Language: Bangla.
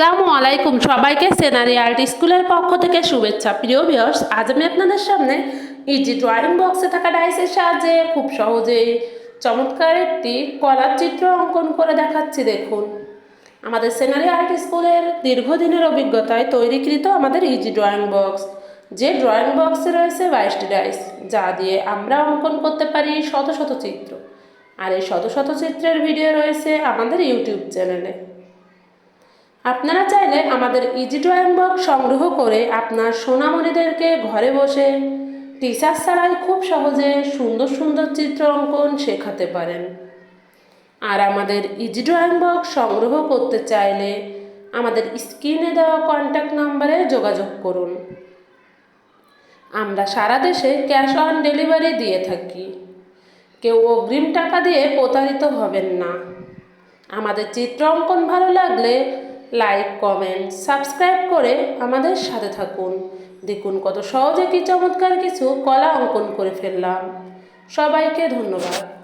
আসসালামু আলাইকুম সবাইকে সেনারি আর্ট স্কুলের পক্ষ থেকে শুভেচ্ছা। প্রিয় ভিউয়ার্স আজ আমি আপনাদের সামনে ইজি ড্রয়িং বক্সে থাকা ডাইসের সাহায্যে খুব সহজেই চমৎকার একটি কলার চিত্র অঙ্কন করে দেখাচ্ছি, দেখুন। আমাদের সেনারি আর্ট স্কুলের দীর্ঘদিনের অভিজ্ঞতায় তৈরিকৃত আমাদের ইজি ড্রয়িং বক্স যে ড্রয়িং বক্সে রয়েছে বাইশটি ডাইস যা দিয়ে আমরা অঙ্কন করতে পারি শত শত চিত্র। আর এই শত শত চিত্রের ভিডিও রয়েছে আমাদের ইউটিউব চ্যানেলে। আপনারা চাইলে আমাদের ইজি ড্রয়িং বক্স সংগ্রহ করে আপনার সোনামণিদেরকে ঘরে বসে টিচার ছাড়াই খুব সহজে সুন্দর সুন্দর চিত্র অঙ্কন শেখাতে পারেন। আর আমাদের ইজি ড্রয়িং বক্স সংগ্রহ করতে চাইলে আমাদের স্ক্রিনে দেওয়া কন্ট্যাক্ট নাম্বারে যোগাযোগ করুন। আমরা সারা দেশে ক্যাশ অন ডেলিভারি দিয়ে থাকি। কেউ অগ্রিম টাকা দিয়ে প্রতারিত হবেন না। আমাদের চিত্র অঙ্কন ভালো লাগলে লাইক কমেন্ট সাবস্ক্রাইব করে আমাদের সাথে থাকুন। দেখুন কত সহজে কি চমৎকার কিছু কলা অঙ্কন করে ফেললাম। সবাইকে ধন্যবাদ।